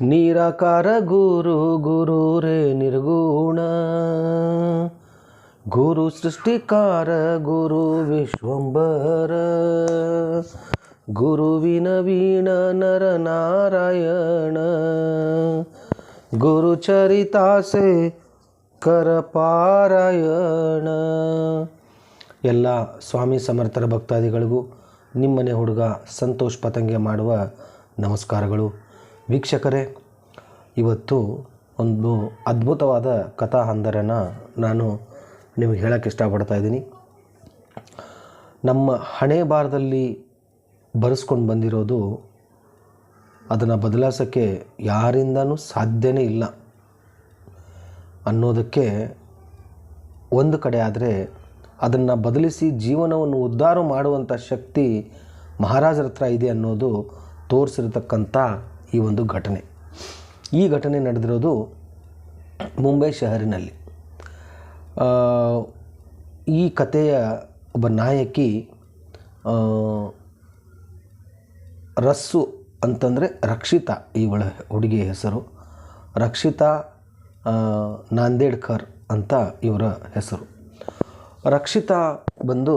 ನಿರಾಕಾರ ಗುರು ಗುರು ರೇ ನಿರ್ಗುಣ. ಗುರು ಸೃಷ್ಟಿಕಾರ ಗುರು ವಿಶ್ವಂಬರ ಗುರುವಿನ ವೀಣ ನರ ನಾರಾಯಣ. ಗುರು ಚರಿತಾಸೆ ಕರ ಪಾರಾಯಣ. ಎಲ್ಲ ಸ್ವಾಮಿ ಸಮರ್ಥರ ಭಕ್ತಾದಿಗಳಿಗೂ ನಿಮ್ಮನೆ ಹುಡುಗ ಸಂತೋಷ್ ಪತಂಗೆ ಮಾಡುವ ನಮಸ್ಕಾರಗಳು. ವೀಕ್ಷಕರೇ, ಇವತ್ತು ಒಂದು ಅದ್ಭುತವಾದ ಕಥಾ ಹಂದರನ ನಾನು ನಿಮಗೆ ಹೇಳೋಕ್ಕೆ ಇಷ್ಟಪಡ್ತಾ ಇದ್ದೀನಿ. ನಮ್ಮ ಹಣೆ ಬಾರದಲ್ಲಿ ಬರೆಸ್ಕೊಂಡು ಬಂದಿರೋದು ಅದನ್ನು ಬದಲಾಯಿಸೋಕ್ಕೆ ಯಾರಿಂದನೂ ಸಾಧ್ಯನೇ ಇಲ್ಲ ಅನ್ನೋದಕ್ಕೆ ಒಂದು ಕಡೆ ಆದರೆ ಅದನ್ನು ಬದಲಿಸಿ ಜೀವನವನ್ನು ಉದ್ಧಾರ ಮಾಡುವಂಥ ಶಕ್ತಿ ಮಹಾರಾಜರ ಹತ್ರ ಇದೆ ಅನ್ನೋದು ತೋರಿಸಿರ್ತಕ್ಕಂಥ ಈ ಒಂದು ಘಟನೆ. ಈ ಘಟನೆ ನಡೆದಿರೋದು ಮುಂಬೈ ಶಹರಿನಲ್ಲಿ. ಈ ಕಥೆಯ ಒಬ್ಬ ನಾಯಕಿ ರಸ್ಸು ಅಂತಂದರೆ ರಕ್ಷಿತಾ ಇವಳ ಹುಡುಗಿಯ ಹೆಸರು. ರಕ್ಷಿತಾ ನಾಂದೇಡ್ಕರ್ ಅಂತ ಇವರ ಹೆಸರು. ರಕ್ಷಿತಾ ಬಂದು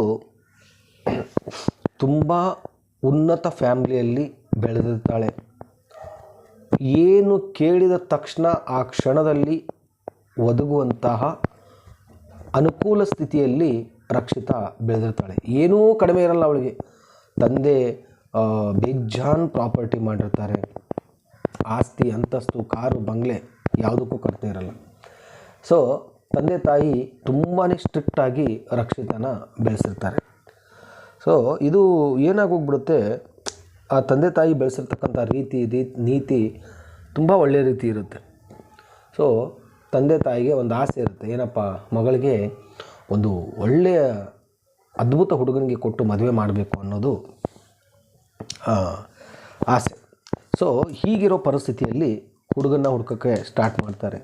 ತುಂಬ ಉನ್ನತ ಫ್ಯಾಮಿಲಿಯಲ್ಲಿ ಬೆಳೆದಿರ್ತಾಳೆ. ಏನು ಕೇಳಿದ ತಕ್ಷಣ ಆ ಕ್ಷಣದಲ್ಲಿ ಒದಗುವಂತಹ ಅನುಕೂಲ ಸ್ಥಿತಿಯಲ್ಲಿ ರಕ್ಷಿತ ಬೆಳೆದಿರ್ತಾಳೆ. ಏನೂ ಕಡಿಮೆ ಇರಲ್ಲ ಅವಳಿಗೆ. ತಂದೆ ಬೇಜಾನ್ ಪ್ರಾಪರ್ಟಿ ಮಾಡಿರ್ತಾರೆ. ಆಸ್ತಿ, ಅಂತಸ್ತು, ಕಾರು, ಬಂಗ್ಲೆ ಯಾವುದಕ್ಕೂ ಕೊರತೆ ಇರಲ್ಲ. ಸೊ ತಂದೆ ತಾಯಿ ತುಂಬಾ ಸ್ಟ್ರಿಕ್ಟಾಗಿ ರಕ್ಷಿತನ ಬೆಳೆಸಿರ್ತಾರೆ. ಸೊ ಇದು ಏನಾಗೋಗ್ಬಿಡುತ್ತೆ? ಆ ತಂದೆ ತಾಯಿ ಬೆಳೆಸಿರ್ತಕ್ಕಂಥ ರೀತಿ ನೀತಿ ತುಂಬ ಒಳ್ಳೆಯ ರೀತಿ ಇರುತ್ತೆ. ಸೊ ತಂದೆ ತಾಯಿಗೆ ಒಂದು ಆಸೆ ಇರುತ್ತೆ. ಏನಪ್ಪ? ಮಗಳಿಗೆ ಒಂದು ಒಳ್ಳೆಯ ಅದ್ಭುತ ಹುಡುಗನಿಗೆ ಕೊಟ್ಟು ಮದುವೆ ಮಾಡಬೇಕು ಅನ್ನೋದು ಆಸೆ. ಸೊ ಹೀಗಿರೋ ಪರಿಸ್ಥಿತಿಯಲ್ಲಿ ಹುಡುಗನ ಹುಡುಕಕ್ಕೆ ಸ್ಟಾರ್ಟ್ ಮಾಡ್ತಾರೆ.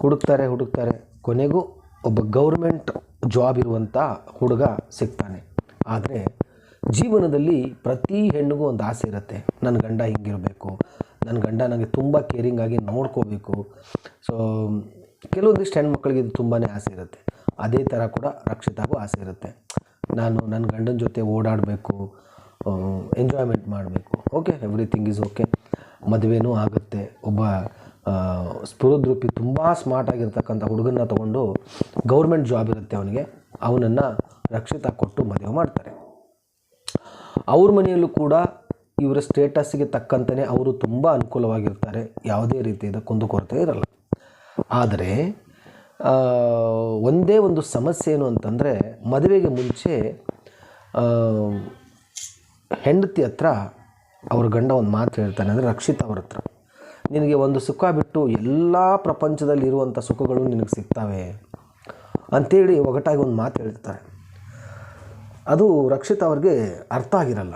ಹುಡುಕ್ತಾರೆ ಹುಡುಕ್ತಾರೆ. ಕೊನೆಗೂ ಒಬ್ಬ ಗೌರ್ಮೆಂಟ್ ಜಾಬ್ ಇರುವಂಥ ಹುಡುಗ ಸಿಗ್ತಾನೆ. ಆದರೆ ಜೀವನದಲ್ಲಿ ಪ್ರತಿ ಹೆಣ್ಣಿಗೂ ಒಂದು ಆಸೆ ಇರುತ್ತೆ. ನನ್ನ ಗಂಡ ಹಿಂಗಿರಬೇಕು. ನನ್ನ ಗಂಡ ನನಗೆ ತುಂಬ ಕೇರಿಂಗ್ ಆಗಿ ನೋಡ್ಕೋಬೇಕು. ಸೊ ಕೆಲವೊಂದಿಷ್ಟು ಹೆಣ್ಮಕ್ಳಿಗೆ ಇದು ತುಂಬಾ ಆಸೆ ಇರುತ್ತೆ. ಅದೇ ಥರ ಕೂಡ ರಕ್ಷಿತಾಗೂ ಆಸೆ ಇರುತ್ತೆ. ನಾನು ನನ್ನ ಗಂಡನ ಜೊತೆ ಓಡಾಡಬೇಕು ಎಂಜಾಯ್ಮೆಂಟ್ ಮಾಡಬೇಕು. ಓಕೆ ಎವ್ರಿಥಿಂಗ್ ಈಸ್ ಓಕೆ ಮದುವೆನೂ ಆಗುತ್ತೆ. ಒಬ್ಬ ಸ್ಫುರದ್ರೂಪಿ ತುಂಬ ಸ್ಮಾರ್ಟ್ ಆಗಿರ್ತಕ್ಕಂಥ ಹುಡುಗನ್ನ ತೊಗೊಂಡು ಗೌರ್ಮೆಂಟ್ ಜಾಬ್ ಇರುತ್ತೆ ಅವನಿಗೆ. ಅವನನ್ನು ರಕ್ಷಿತ ಕೊಟ್ಟು ಮದುವೆ ಮಾಡ್ತಾರೆ. ಅವ್ರ ಮನೆಯಲ್ಲೂ ಕೂಡ ಇವರ ಸ್ಟೇಟಸ್ಗೆ ತಕ್ಕಂತೆಯೇ ಅವರು ತುಂಬ ಅನುಕೂಲವಾಗಿರ್ತಾರೆ. ಯಾವುದೇ ರೀತಿಯಾದ ಕುಂದುಕೊರತೆ ಇರಲ್ಲ. ಆದರೆ ಒಂದೇ ಒಂದು ಸಮಸ್ಯೆ ಏನು ಅಂತಂದರೆ, ಮದುವೆಗೆ ಮುಂಚೆ ಹೆಂಡತಿ ಹತ್ರ ಅವ್ರ ಗಂಡ ಒಂದು ಮಾತು ಹೇಳ್ತಾನೆ, ಅಂದರೆ ರಕ್ಷಿತ್ ಅವ್ರ ಹತ್ರ. ನಿನಗೆ ಒಂದು ಸುಖ ಬಿಟ್ಟು ಎಲ್ಲ ಪ್ರಪಂಚದಲ್ಲಿ ಇರುವಂಥ ಸುಖಗಳು ನಿನಗೆ ಸಿಗ್ತವೆ ಅಂಥೇಳಿ ಒಗಟಾಗಿ ಒಂದು ಮಾತು ಹೇಳ್ತಾರೆ. ಅದು ರಕ್ಷಿತ್ ಅವ್ರಿಗೆ ಅರ್ಥ ಆಗಿರಲ್ಲ.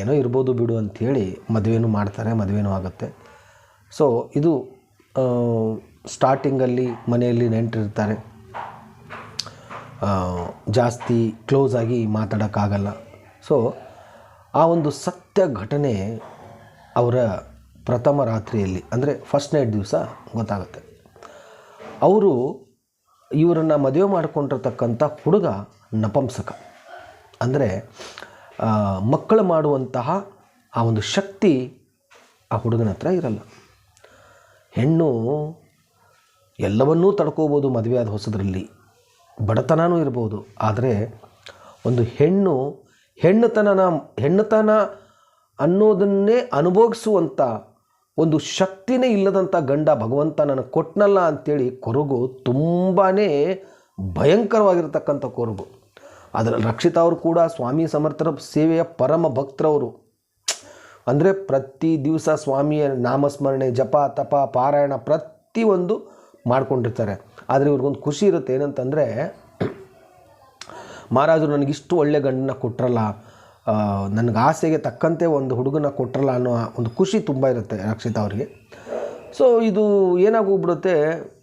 ಏನೋ ಇರ್ಬೋದು ಬಿಡು ಅಂಥೇಳಿ ಮದುವೆನೂ ಮಾಡ್ತಾರೆ, ಮದುವೆನೂ ಆಗುತ್ತೆ. ಸೊ ಇದು ಸ್ಟಾರ್ಟಿಂಗಲ್ಲಿ ಮನೆಯಲ್ಲಿ ನೆಂಟರಿರ್ತಾರೆ ಜಾಸ್ತಿ ಕ್ಲೋಸ್ ಆಗಿ ಮಾತಾಡೋಕ್ಕಾಗಲ್ಲ. ಸೊ ಆ ಒಂದು ಸತ್ಯ ಘಟನೆ ಅವರ ಪ್ರಥಮ ರಾತ್ರಿಯಲ್ಲಿ, ಅಂದರೆ ಫಸ್ಟ್ ನೈಟ್ ದಿವಸ ಗೊತ್ತಾಗುತ್ತೆ. ಅವರು ಇವರನ್ನು ಮದುವೆ ಮಾಡಿಕೊಂಡಿರ್ತಕ್ಕಂಥ ಹುಡುಗ ನಪಂಸಕ. ಅಂದರೆ ಮಕ್ಕಳು ಮಾಡುವಂತಹ ಆ ಒಂದು ಶಕ್ತಿ ಆ ಹುಡುಗನ ಹತ್ರ ಇರಲ್ಲ. ಹೆಣ್ಣು ಎಲ್ಲವನ್ನೂ ತಡ್ಕೋಬೋದು ಮದುವೆ ಆದ ಹೊಸದರಲ್ಲಿ. ಬಡತನನೂ ಇರ್ಬೋದು. ಆದರೆ ಒಂದು ಹೆಣ್ಣು ಹೆಣ್ಣುತನನ, ಹೆಣ್ಣುತನ ಅನ್ನೋದನ್ನೇ ಅನುಭವಿಸುವಂಥ ಒಂದು ಶಕ್ತಿನೇ ಇಲ್ಲದಂಥ ಗಂಡ ಭಗವಂತ ನನಗೆ ಕೊಟ್ಟನಲ್ಲ ಅಂಥೇಳಿ ಕೊರಗು ತುಂಬಾ ಭಯಂಕರವಾಗಿರ್ತಕ್ಕಂಥ ಕೊರಗು. ಅದರಲ್ಲಿ ರಕ್ಷಿತಾ ಅವರು ಕೂಡ ಸ್ವಾಮಿ ಸಮರ್ಥರ ಸೇವೆಯ ಪರಮ ಭಕ್ತರವರು ಅಂದರೆ ಪ್ರತಿ ದಿವಸ ಸ್ವಾಮಿಯ ನಾಮಸ್ಮರಣೆ, ಜಪ, ತಪ, ಪಾರಾಯಣ ಪ್ರತಿಯೊಂದು ಮಾಡ್ಕೊಂಡಿರ್ತಾರೆ. ಆದರೆ ಇವ್ರಿಗೊಂದು ಖುಷಿ ಇರುತ್ತೆ ಏನಂತಂದರೆ ಮಹಾರಾಜರು ನನಗಿಷ್ಟು ಒಳ್ಳೆ ಗಂಡನ್ನ ಕೊಟ್ರಲ್ಲ ನನಗೆ ಆಸೆಗೆ ತಕ್ಕಂತೆ ಒಂದು ಹುಡುಗನ ಕೊಟ್ರಲ್ಲ ಅನ್ನೋ ಒಂದು ಖುಷಿ ತುಂಬ ಇರುತ್ತೆ ರಕ್ಷಿತಾ ಅವರಿಗೆ. ಸೊ ಇದು ಏನಾಗೋಗ್ಬಿಡುತ್ತೆ,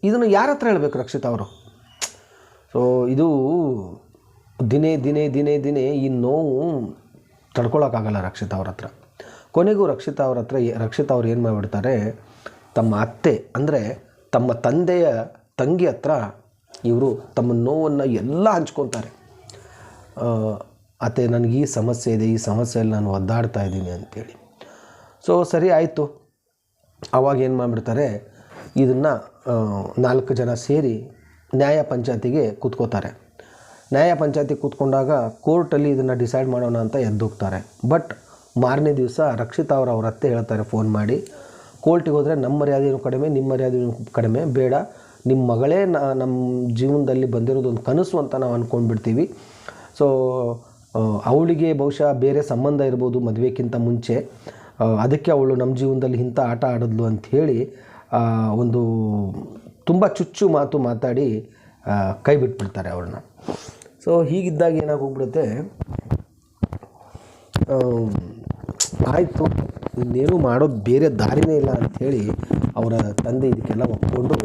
ಇದನ್ನು ಯಾರ ಹತ್ರ ಹೇಳಬೇಕು ರಕ್ಷಿತಾ ಅವರು? ಸೊ ಇದು ದಿನೇ ದಿನೇ ದಿನೇ ದಿನೇ ಈ ನೋವು ತಡ್ಕೊಳಕ್ಕಾಗಲ್ಲ ರಕ್ಷಿತಾ ಅವ್ರ ಹತ್ರ. ಕೊನೆಗೂ ರಕ್ಷಿತಾ ಅವ್ರ ಹತ್ರ ರಕ್ಷಿತ ಅವ್ರು ಏನು ಮಾಡಿಬಿಡ್ತಾರೆ, ತಮ್ಮ ಅತ್ತೆ, ಅಂದರೆ ತಮ್ಮ ತಂದೆಯ ತಂಗಿ ಹತ್ರ ಇವರು ತಮ್ಮ ನೋವನ್ನು ಎಲ್ಲ ಹಂಚ್ಕೊತಾರೆ. ಅತ್ತೆ, ನನಗೆ ಈ ಸಮಸ್ಯೆ ಇದೆ, ಈ ಸಮಸ್ಯೆಯಲ್ಲಿ ನಾನು ಒದ್ದಾಡ್ತಾ ಇದ್ದೀನಿ ಅಂತೇಳಿ. ಸೊ ಸರಿ ಆಯಿತು. ಅವಾಗ ಏನು ಮಾಡಿಬಿಡ್ತಾರೆ, ಇದನ್ನು ನಾಲ್ಕು ಜನ ಸೇರಿ ನ್ಯಾಯ ಪಂಚಾಯತಿಗೆ ಕೂತ್ಕೋತಾರೆ. ನ್ಯಾಯ ಪಂಚಾಯತಿ ಕೂತ್ಕೊಂಡಾಗ ಕೋರ್ಟಲ್ಲಿ ಇದನ್ನು ಡಿಸೈಡ್ ಮಾಡೋಣ ಅಂತ ಎದ್ದೋಗ್ತಾರೆ. ಬಟ್ ಮಾರನೇ ದಿವಸ ರಕ್ಷಿತಾ ಅವ್ರ ಅವ್ರ ಅತ್ತೆ ಹೇಳ್ತಾರೆ ಫೋನ್ ಮಾಡಿ, ಕೋರ್ಟಿಗೆ ಹೋದರೆ ನಮ್ಮ ಮರ್ಯಾದೆಯೂ ಕಡಿಮೆ ನಿಮ್ಮ ಮರ್ಯಾದೆಯೂ ಕಡಿಮೆ, ಬೇಡ. ನಿಮ್ಮ ಮಗಳೇ ನಮ್ಮ ಜೀವನದಲ್ಲಿ ಬಂದಿರೋದು ಒಂದು ಕನಸು ಅಂತ ನಾವು ಅಂದ್ಕೊಂಡ್ಬಿಡ್ತೀವಿ ಸೊ ಅವಳಿಗೆ ಬಹುಶಃ ಬೇರೆ ಸಂಬಂಧ ಇರ್ಬೋದು ಮದುವೆಗಿಂತ ಮುಂಚೆ. ಅದಕ್ಕೆ ಅವಳು ನಮ್ಮ ಜೀವನದಲ್ಲಿ ಇಂಥ ಆಟ ಆಡಿದ್ಲು ಅಂಥೇಳಿ ಒಂದು ತುಂಬ ಚುಚ್ಚು ಮಾತು ಮಾತಾಡಿ ಕೈ ಬಿಟ್ಬಿಡ್ತಾರೆ ಅವಳನ್ನ. ಸೊ ಹೀಗಿದ್ದಾಗ ಏನಾಗೋಗ್ಬಿಡುತ್ತೆ? ಆಯಿತು ಇನ್ನೇನು ಮಾಡೋದು ಬೇರೆ ದಾರಿನೇ ಇಲ್ಲ ಅಂಥೇಳಿ ಅವರ ತಂದೆ ಇದಕ್ಕೆಲ್ಲ ಒಪ್ಕೊಂಡು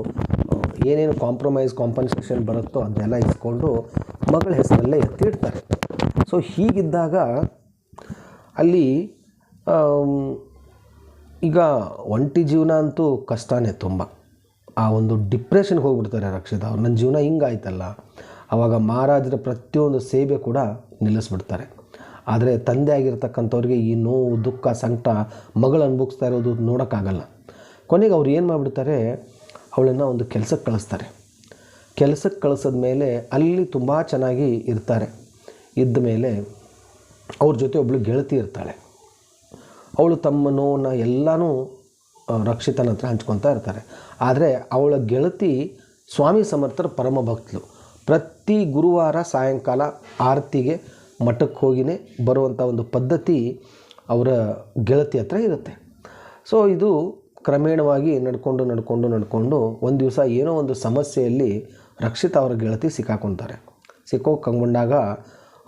ಆ, ಏನೇನು ಕಾಂಪ್ರಮೈಸ್ ಕಾಂಪನ್ಸೇಷನ್ ಬರುತ್ತೋ ಅದನ್ನೆಲ್ಲ ಇಸ್ಕೊಂಡು ಮಗಳ ಹೆಸರಲ್ಲೇ ಎತ್ತಿಡ್ತಾರೆ. ಸೊ ಹೀಗಿದ್ದಾಗ ಅಲ್ಲಿ ಈಗ ಒಂಟಿ ಜೀವನ ಅಂತೂ ಕಷ್ಟನೇ ತುಂಬ. ಆ ಒಂದು ಡಿಪ್ರೆಷನ್ಗೆ ಹೋಗ್ಬಿಡ್ತಾರೆ ರಕ್ಷಿತ ಅವ್ರು. ನನ್ನ ಜೀವನ ಹಿಂಗಾಯ್ತಲ್ಲ. ಆವಾಗ ಮಹಾರಾಜರ ಪ್ರತಿಯೊಂದು ಸೇವೆ ಕೂಡ ನಿಲ್ಲಿಸ್ಬಿಡ್ತಾರೆ. ಆದರೆ ತಂದೆ ಆಗಿರ್ತಕ್ಕಂಥವ್ರಿಗೆ ಈ ನೋವು, ದುಃಖ, ಸಂಕಟ, ಮಗಳು ಅನುಭವಿಸ್ತಾ ಇರೋದು ನೋಡೋಕ್ಕಾಗಲ್ಲ. ಕೊನೆಗೆ ಅವ್ರು ಏನು ಮಾಡಿಬಿಡ್ತಾರೆ? ಅವಳನ್ನು ಒಂದು ಕೆಲಸಕ್ಕೆ ಕಳಿಸ್ತಾರೆ. ಕೆಲಸಕ್ಕೆ ಕಳಿಸಿದ ಮೇಲೆ ಅಲ್ಲಿ ತುಂಬ ಚೆನ್ನಾಗಿ ಇರ್ತಾರೆ. ಇದ್ದ ಮೇಲೆ ಅವ್ರ ಜೊತೆ ಒಬ್ಬಳು ಗೆಳತಿ ಇರ್ತಾಳೆ. ಅವಳು ತಮ್ಮ ನೋವನ್ನು ಎಲ್ಲನೂ ರಕ್ಷಿತನ ಹತ್ರ ಹಂಚ್ಕೊತಾ ಇರ್ತಾರೆ. ಆದರೆ ಅವಳ ಗೆಳತಿ ಸ್ವಾಮಿ ಸಮರ್ಥರ ಪರಮ ಭಕ್ತಳು ಪ್ರತಿ ಗುರುವಾರ ಸಾಯಂಕಾಲ ಆರತಿಗೆ ಮಠಕ್ಕೆ ಹೋಗಿನೇ ಬರುವಂಥ ಒಂದು ಪದ್ಧತಿ ಅವರ ಗೆಳತಿ ಹತ್ರ ಇರುತ್ತೆ. ಸೊ ಇದು ಕ್ರಮೇಣವಾಗಿ ನಡ್ಕೊಂಡು ನಡ್ಕೊಂಡು ನಡ್ಕೊಂಡು ಒಂದು ದಿವಸ ಏನೋ ಒಂದು ಸಮಸ್ಯೆಯಲ್ಲಿ ರಕ್ಷಿತ ಅವರ ಗೆಳತಿ ಸಿಕ್ಕಾಕೊತಾರೆ. ಸಿಕ್ಕೋಕೊಂಡಾಗ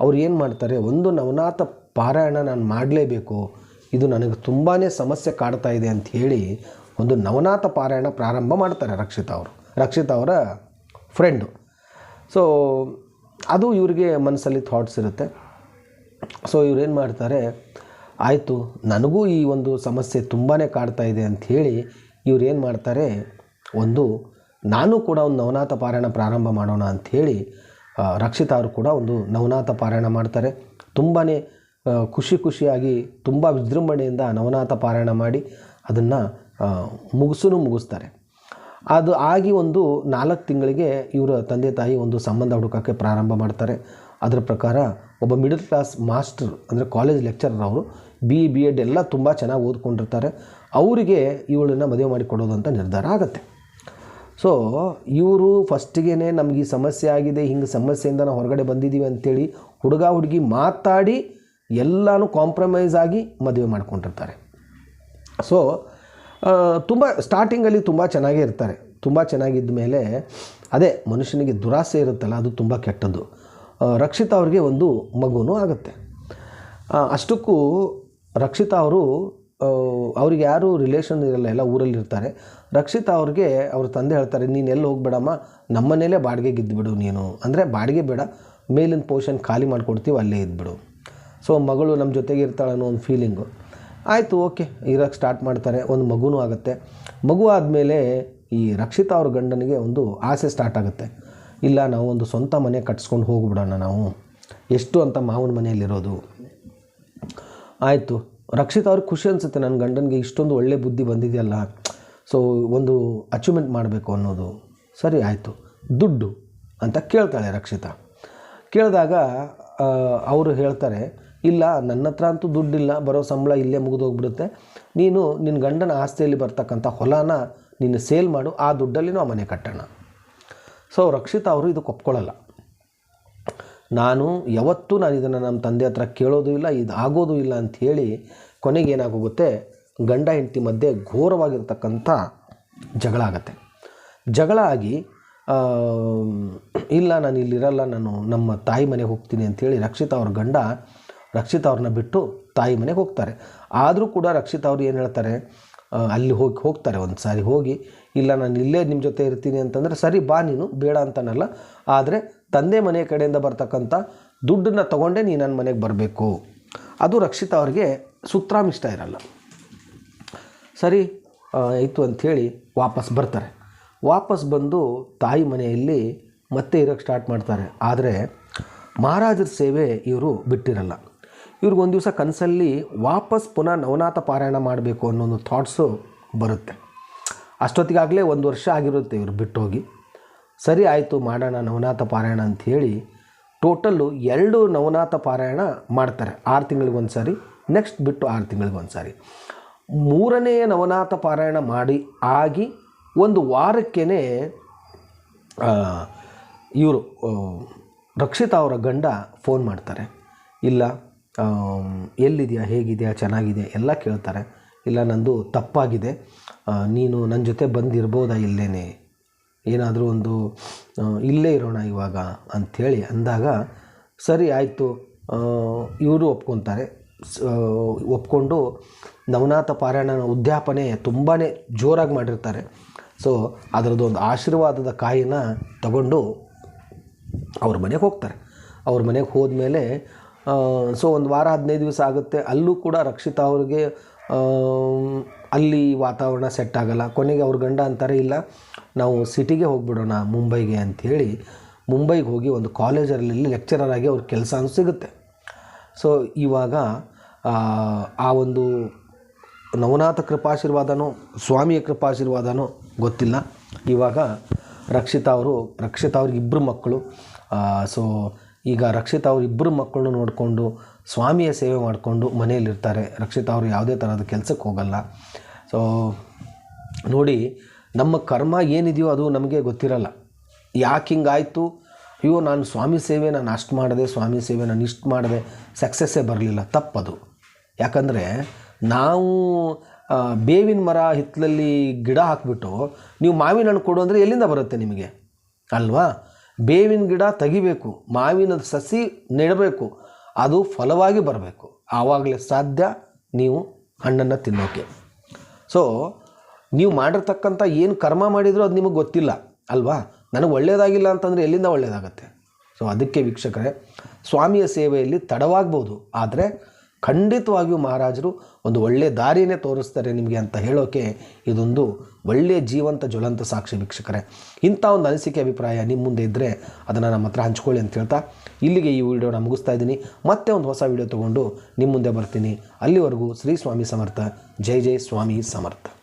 ಅವ್ರು ಏನು ಮಾಡ್ತಾರೆ, ಒಂದು ನವನಾಥ ಪಾರಾಯಣ ನಾನು ಮಾಡಲೇಬೇಕು, ಇದು ನನಗೆ ತುಂಬಾ ಸಮಸ್ಯೆ ಕಾಡ್ತಾ ಇದೆ ಅಂತ ಹೇಳಿ ಒಂದು ನವನಾಥ ಪಾರಾಯಣ ಪ್ರಾರಂಭ ಮಾಡ್ತಾರೆ ರಕ್ಷಿತ ಅವರು. ರಕ್ಷಿತ ಅವರ ಫ್ರೆಂಡು ಸೊ ಅದು ಇವರಿಗೆ ಮನಸ್ಸಲ್ಲಿ ಥಾಟ್ಸ್ ಇರುತ್ತೆ. ಸೊ ಇವ್ರೇನು ಮಾಡ್ತಾರೆ, ಆಯಿತು, ನನಗೂ ಈ ಒಂದು ಸಮಸ್ಯೆ ತುಂಬಾ ಕಾಡ್ತಾ ಇದೆ ಅಂಥೇಳಿ ಇವ್ರೇನು ಮಾಡ್ತಾರೆ, ಒಂದು, ನಾನು ಕೂಡ ಒಂದು ನವನಾಥ ಪಾರಾಯಣ ಪ್ರಾರಂಭ ಮಾಡೋಣ ಅಂಥೇಳಿ ರಕ್ಷಿತಾ ಅವರು ಕೂಡ ಒಂದು ನವನಾಥ ಪಾರಾಯಣ ಮಾಡ್ತಾರೆ. ತುಂಬಾ ಖುಷಿ ಖುಷಿಯಾಗಿ ತುಂಬ ವಿಜೃಂಭಣೆಯಿಂದ ನವನಾಥ ಪಾರಾಯಣ ಮಾಡಿ ಅದನ್ನು ಮುಗಿಸೂ ಮುಗಿಸ್ತಾರೆ. ಅದು ಆಗಿ ಒಂದು ನಾಲ್ಕು ತಿಂಗಳಿಗೆ ಇವರ ತಂದೆ ತಾಯಿ ಒಂದು ಸಂಬಂಧ ಹುಡುಕೋಕ್ಕೆ ಪ್ರಾರಂಭ ಮಾಡ್ತಾರೆ. ಅದರ ಪ್ರಕಾರ ಒಬ್ಬ ಮಿಡಲ್ ಕ್ಲಾಸ್ ಮಾಸ್ಟರ್ ಅಂದರೆ ಕಾಲೇಜ್ ಲೆಕ್ಚರರ್ ಅವರು ಬಿ ಬಿ ಎಡ್ ಎಲ್ಲ ತುಂಬ ಚೆನ್ನಾಗಿ ಓದ್ಕೊಂಡಿರ್ತಾರೆ. ಅವರಿಗೆ ಇವಳನ್ನು ಮದುವೆ ಮಾಡಿ ಕೊಡೋದು ಅಂತ ನಿರ್ಧಾರ ಆಗುತ್ತೆ. ಸೊ ಇವರು ಫಸ್ಟಿಗೆ ನಮ್ಗೆ ಈ ಸಮಸ್ಯೆ ಆಗಿದೆ, ಹಿಂಗೆ ಸಮಸ್ಯೆಯಿಂದ ನಾವು ಹೊರಗಡೆ ಬಂದಿದ್ದೀವಿ ಅಂಥೇಳಿ ಹುಡುಗ, ಹುಡುಗಿ ಮಾತಾಡಿ ಎಲ್ಲನೂ ಕಾಂಪ್ರಮೈಸ್ ಆಗಿ ಮದುವೆ ಮಾಡ್ಕೊಂಡಿರ್ತಾರೆ. ಸೊ ತುಂಬ ಸ್ಟಾರ್ಟಿಂಗಲ್ಲಿ ತುಂಬ ಚೆನ್ನಾಗೇ ಇರ್ತಾರೆ. ತುಂಬ ಚೆನ್ನಾಗಿದ್ದ ಮೇಲೆ ಅದೇ ಮನುಷ್ಯನಿಗೆ ದುರಾಸೆ ಇರುತ್ತಲ್ಲ, ಅದು ತುಂಬ ಕೆಟ್ಟದ್ದು. ರಕ್ಷಿತ ಅವ್ರಿಗೆ ಒಂದು ಮಗುನೂ ಆಗುತ್ತೆ. ಅಷ್ಟಕ್ಕೂ ರಕ್ಷಿತಾ ಅವರು ಅವ್ರಿಗೆ ಯಾರೂ ರಿಲೇಷನ್ ಇರಲ್ಲ, ಎಲ್ಲ ಊರಲ್ಲಿ ಇರ್ತಾರೆ. ರಕ್ಷಿತಾ ಅವ್ರಿಗೆ ಅವ್ರ ತಂದೆ ಹೇಳ್ತಾರೆ, ನೀನು ಎಲ್ಲಿ ಹೋಗ್ಬೇಡಮ್ಮ? ನಮ್ಮನೇಲೇ ಬಾಡಿಗೆಗೆ ಇದ್ದುಬಿಡು ನೀನು. ಅಂದರೆ ಬಾಡಿಗೆ ಬೇಡ, ಮೇಲಿನ ಪೋರ್ಷನ್ ಖಾಲಿ ಮಾಡಿಕೊಡ್ತೀವಿ, ಅಲ್ಲೇ ಇದ್ಬಿಡು. ಸೊ ಮಗಳು ನಮ್ಮ ಜೊತೆಗೆ ಇರ್ತಾಳೆ ಅನ್ನೋ ಒಂದು ಫೀಲಿಂಗು ಆಯಿತು, ಓಕೆ. ಇರೋಕ್ಕೆ ಸ್ಟಾರ್ಟ್ ಮಾಡ್ತಾರೆ, ಒಂದು ಮಗುನೂ ಆಗುತ್ತೆ. ಮಗು ಆದಮೇಲೆ ಈ ರಕ್ಷಿತಾ ಅವ್ರ ಗಂಡನಿಗೆ ಒಂದು ಆಸೆ ಸ್ಟಾರ್ಟ್ ಆಗುತ್ತೆ. ಇಲ್ಲ, ನಾವು ಒಂದು ಸ್ವಂತ ಮನೆ ಕಟ್ಸ್ಕೊಂಡು ಹೋಗ್ಬಿಡೋಣ ನಾವು. ಎಷ್ಟು ಅಂತ ಮಾವನ ಮನೆಯಲ್ಲಿರೋದು. ಆಯಿತು. ರಕ್ಷಿತ ಅವ್ರಿಗೆ ಖುಷಿ ಅನಿಸುತ್ತೆ ನನ್ನ ಗಂಡನಿಗೆ ಇಷ್ಟೊಂದು ಒಳ್ಳೆ ಬುದ್ಧಿ ಬಂದಿದೆಯಲ್ಲ. ಸೊ ಒಂದು ಅಚೀವ್ಮೆಂಟ್ ಮಾಡಬೇಕು ಅನ್ನೋದು. ಸರಿ, ಆಯಿತು. ದುಡ್ಡು ಅಂತ ಕೇಳ್ತಾಳೆ ರಕ್ಷಿತಾ. ಕೇಳಿದಾಗ ಅವರು ಹೇಳ್ತಾರೆ ಇಲ್ಲ, ನನ್ನ ಹತ್ರ ಅಂತೂ ದುಡ್ಡಿಲ್ಲ, ಬರೋ ಸಂಬಳ ಇಲ್ಲೇ ಮುಗಿದೋಗ್ಬಿಡುತ್ತೆ ನೀನು ನಿನ್ನ ಗಂಡನ ಆಸ್ತಿಯಲ್ಲಿ ಬರ್ತಕ್ಕಂಥ ಹೊಲನ ನೀನು ಸೇಲ್ ಮಾಡು, ಆ ದುಡ್ಡಲ್ಲಿ ನಾವು ಮನೆ ಕಟ್ಟೋಣ. ಸೊ ರಕ್ಷಿತಾ ಅವರು ಇದಕ್ಕೆ ಒಪ್ಕೊಳ್ಳಲ್ಲ. ನಾನು ಯಾವತ್ತೂ ನಾನು ಇದನ್ನು ನಮ್ಮ ತಂದೆ ಹತ್ರ ಕೇಳೋದು ಇಲ್ಲ, ಇದು ಆಗೋದು ಇಲ್ಲ ಅಂಥೇಳಿ ಕೊನೆಗೆ ಏನಾಗೋಗುತ್ತೆ? ಗಂಡ ಹೆಂಡತಿ ಮಧ್ಯೆ ಘೋರವಾಗಿರ್ತಕ್ಕಂಥ ಜಗಳ ಆಗುತ್ತೆ. ಜಗಳ ಆಗಿ ಇಲ್ಲ ನಾನು ಇಲ್ಲಿರಲ್ಲ ನಾನು ನಮ್ಮ ತಾಯಿ ಮನೆಗೆ ಹೋಗ್ತೀನಿ ಅಂಥೇಳಿ ರಕ್ಷಿತಾ ಅವ್ರ ಗಂಡ ರಕ್ಷಿತಾ ಅವ್ರನ್ನ ಬಿಟ್ಟು ತಾಯಿ ಮನೆಗೆ ಹೋಗ್ತಾರೆ. ಆದರೂ ಕೂಡ ರಕ್ಷಿತಾ ಅವ್ರು ಏನು ಹೇಳ್ತಾರೆ ಅಲ್ಲಿ ಹೋಗಿ, ಹೋಗ್ತಾರೆ ಒಂದು ಸಾರಿ ಹೋಗಿ, ಇಲ್ಲ ನಾನು ಇಲ್ಲೇ ನಿಮ್ಮ ಜೊತೆ ಇರ್ತೀನಿ ಅಂತಂದರೆ ಸರಿ ಬಾ ನೀನು, ಬೇಡ ಅಂತನಲ್ಲ. ಆದರೆ ತಂದೆ ಮನೆ ಕಡೆಯಿಂದ ಬರ್ತಕ್ಕಂಥ ದುಡ್ಡನ್ನು ತೊಗೊಂಡೇ ನೀನು ನನ್ನ ಮನೆಗೆ ಬರಬೇಕು. ಅದು ರಕ್ಷಿತ ಅವ್ರಿಗೆ ಸುತ್ರಾಮ್ ಇಷ್ಟ ಇರಲ್ಲ. ಸರಿ ಆಯಿತು ಅಂಥೇಳಿ ವಾಪಸ್ ಬರ್ತಾರೆ. ವಾಪಸ್ ಬಂದು ತಾಯಿ ಮನೆಯಲ್ಲಿ ಮತ್ತೆ ಇರೋಕ್ಕೆ ಸ್ಟಾರ್ಟ್ ಮಾಡ್ತಾರೆ. ಆದರೆ ಮಹಾರಾಜರ ಸೇವೆ ಇವರು ಬಿಟ್ಟಿರಲ್ಲ. ಇವ್ರಿಗೊಂದು ದಿವಸ ಕನಸಲ್ಲಿ ವಾಪಸ್ ಪುನಃ ನವನಾಥ ಪಾರಾಯಣ ಮಾಡಬೇಕು ಅನ್ನೋ ಒಂದು ಥಾಟ್ಸು ಬರುತ್ತೆ. ಅಷ್ಟೊತ್ತಿಗಾಗಲೇ ಒಂದು ವರ್ಷ ಆಗಿರುತ್ತೆ ಇವರು ಬಿಟ್ಟೋಗಿ. ಸರಿ ಆಯಿತು ಮಾಡೋಣ ನವನಾಥ ಪಾರಾಯಣ ಅಂಥೇಳಿ ಟೋಟಲ್ಲು ಎರಡು ನವನಾಥ ಪಾರಾಯಣ ಮಾಡ್ತಾರೆ. ಆರು ತಿಂಗಳಿಗೆ ಒಂದು ಸಾರಿ ನೆಕ್ಸ್ಟ್ ಬಿಟ್ಟು ಆರು ತಿಂಗಳಿಗೆ ಒಂದು ಸಾರಿ ಮೂರನೆಯ ನವನಾಥ ಪಾರಾಯಣ ಮಾಡಿ, ಆಗಿ ಒಂದು ವಾರಕ್ಕೇ ಇವರು ರಕ್ಷಿತಾ ಅವರ ಗಂಡ ಫೋನ್ ಮಾಡ್ತಾರೆ. ಇಲ್ಲ ಎಲ್ಲಿದೆಯಾ, ಹೇಗಿದೆಯಾ, ಚೆನ್ನಾಗಿದೆಯಾ, ಎಲ್ಲ ಕೇಳ್ತಾರೆ. ಇಲ್ಲ, ನಂದು ತಪ್ಪಾಗಿದೆ. ನೀನು ನನ್ನ ಜೊತೆ ಬಂದಿರ್ಬೋದಾ ಇಲ್ಲೇ ಏನಾದರೂ ಒಂದು ಇಲ್ಲೇ ಇರೋಣ ಇವಾಗ ಅಂಥೇಳಿ ಅಂದಾಗ, ಸರಿ, ಆಯಿತು. ಇವರು ಒಪ್ಕೊತಾರೆ. ಒಪ್ಕೊಂಡು ನವನಾಥ ಪಾರಾಯಣನ ಉದ್ಯಾಪನೆ ತುಂಬಾ ಜೋರಾಗಿ ಮಾಡಿರ್ತಾರೆ. ಸೊ, ಅದರದ್ದು ಒಂದು ಆಶೀರ್ವಾದದ ಕಾಯಿನ ತಗೊಂಡು ಅವ್ರ ಮನೆಗೆ ಹೋಗ್ತಾರೆ. ಅವ್ರ ಮನೆಗೆ ಹೋದ್ಮೇಲೆ ಸೊ ಒಂದು ವಾರ ಹದಿನೈದು ದಿವಸ ಆಗುತ್ತೆ. ಅಲ್ಲೂ ಕೂಡ ರಕ್ಷಿತಾ ಅವ್ರಿಗೆ ಅಲ್ಲಿ ವಾತಾವರಣ ಸೆಟ್ ಆಗಲ್ಲ. ಕೊನೆಗೆ ಅವ್ರ ಗಂಡ ಅಂತಾರೆ, ಇಲ್ಲ, ನಾವು ಸಿಟಿಗೆ ಹೋಗ್ಬಿಡೋಣ ಮುಂಬೈಗೆ ಅಂಥೇಳಿ ಮುಂಬೈಗೆ ಹೋಗಿ ಒಂದು ಕಾಲೇಜಲ್ಲಿ ಲೆಕ್ಚರರ್ ಆಗಿ ಅವ್ರ ಕೆಲಸ ಸಿಗುತ್ತೆ. ಸೊ ಇವಾಗ, ಆ ಒಂದು ನವನಾಥ ಕೃಪಾಶೀರ್ವಾದನೋ, ಸ್ವಾಮಿಯ ಕೃಪಾಶೀರ್ವಾದನೋ ಗೊತ್ತಿಲ್ಲ. ಇವಾಗ ರಕ್ಷಿತಾ ಅವರು, ರಕ್ಷಿತಾ ಅವ್ರಿಗೆ ಇಬ್ಬರು ಮಕ್ಕಳು ಸೊ ಈಗ ರಕ್ಷಿತಾ ಅವ್ರ ಇಬ್ಬರು ಮಕ್ಕಳನ್ನು ನೋಡಿಕೊಂಡು ಸ್ವಾಮಿಯ ಸೇವೆ ಮಾಡಿಕೊಂಡು ಮನೆಯಲ್ಲಿರ್ತಾರೆ ರಕ್ಷಿತಾ ಅವರು ಯಾವುದೇ ಥರದ ಕೆಲಸಕ್ಕೆ ಹೋಗಲ್ಲ. ಸೊ ನೋಡಿ, ನಮ್ಮ ಕರ್ಮ ಏನಿದೆಯೋ ಅದು ನಮಗೆ ಗೊತ್ತಿರಲ್ಲ. ಯಾಕೆ ಹಿಂಗಾಯಿತು? ಅಯ್ಯೋ, ನಾನು ಸ್ವಾಮಿ ಸೇವೆ ನಾನು ಅಷ್ಟು ಮಾಡಿದೆ, ಸ್ವಾಮಿ ಸೇವೆ ನಾನು ಇಷ್ಟು ಮಾಡಿದೆ ಸಕ್ಸಸ್ಸೇ ಬರಲಿಲ್ಲ. ತಪ್ಪದು. ಯಾಕಂದರೆ, ನಾವು ಬೇವಿನ ಮರ ಹಿತ್ತಲಲ್ಲಿ ಗಿಡ ಹಾಕಿಬಿಟ್ಟು ನೀವು ಮಾವಿನ ಹಣ್ಣು ಕೊಡು ಅಂದರೆ ಎಲ್ಲಿಂದ ಬರುತ್ತೆ ನಿಮಗೆ? ಅಲ್ವಾ? ಬೇವಿನ ಗಿಡ ತೆಗಿಬೇಕು, ಮಾವಿನ ಸಸಿ ನೆಡಬೇಕು, ಅದು ಫಲವಾಗಿ ಬರಬೇಕು. ಆವಾಗಲೇ ಸಾಧ್ಯ ನೀವು ಹಣ್ಣನ್ನು ತಿನ್ನೋಕೆ. ಸೊ ನೀವು ಮಾಡಿರ್ತಕ್ಕಂಥ ಏನು ಕರ್ಮ ಮಾಡಿದರೂ ಅದು ನಿಮಗೆ ಗೊತ್ತಿಲ್ಲ, ಅಲ್ವಾ? ನನಗೆ ಒಳ್ಳೆಯದಾಗಿಲ್ಲ ಅಂತಂದರೆ ಎಲ್ಲಿಂದ ಒಳ್ಳೆಯದಾಗತ್ತೆ ಸೊ ಅದಕ್ಕೆ ವೀಕ್ಷಕರೇ, ಸ್ವಾಮಿಯ ಸೇವೆಯಲ್ಲಿ ತಡವಾಗ್ಬೋದು, ಆದರೆ ಖಂಡಿತವಾಗಿಯೂ ಮಹಾರಾಜರು ಒಂದು ಒಳ್ಳೆಯ ದಾರಿಯೇ ತೋರಿಸ್ತಾರೆ ನಿಮಗೆ ಅಂತ ಹೇಳೋಕೆ ಇದೊಂದು ಒಳ್ಳೆಯ ಜೀವಂತ ಜ್ವಲಂತ ಸಾಕ್ಷಿ ವೀಕ್ಷಕರೇ. ಇಂಥ ಒಂದು ಅನಿಸಿಕೆ ಅಭಿಪ್ರಾಯ ನಿಮ್ಮ ಮುಂದೆ ಇದ್ದರೆ ಅದನ್ನು ನಮ್ಮ ಹತ್ರ ಹಂಚ್ಕೊಳ್ಳಿ ಅಂತ ಹೇಳ್ತಾ ಇಲ್ಲಿಗೆ ಈ ವಿಡಿಯೋನ ಮುಗಿಸ್ತಾ ಇದ್ದೀನಿ. ಮತ್ತೆ ಒಂದು ಹೊಸ ವಿಡಿಯೋ ತೊಗೊಂಡು ನಿಮ್ಮ ಮುಂದೆ ಬರ್ತೀನಿ. ಅಲ್ಲಿವರೆಗೂ ಶ್ರೀ ಸ್ವಾಮಿ ಸಮರ್ಥ. ಜೈ ಜೈ ಸ್ವಾಮಿ ಸಮರ್ಥ.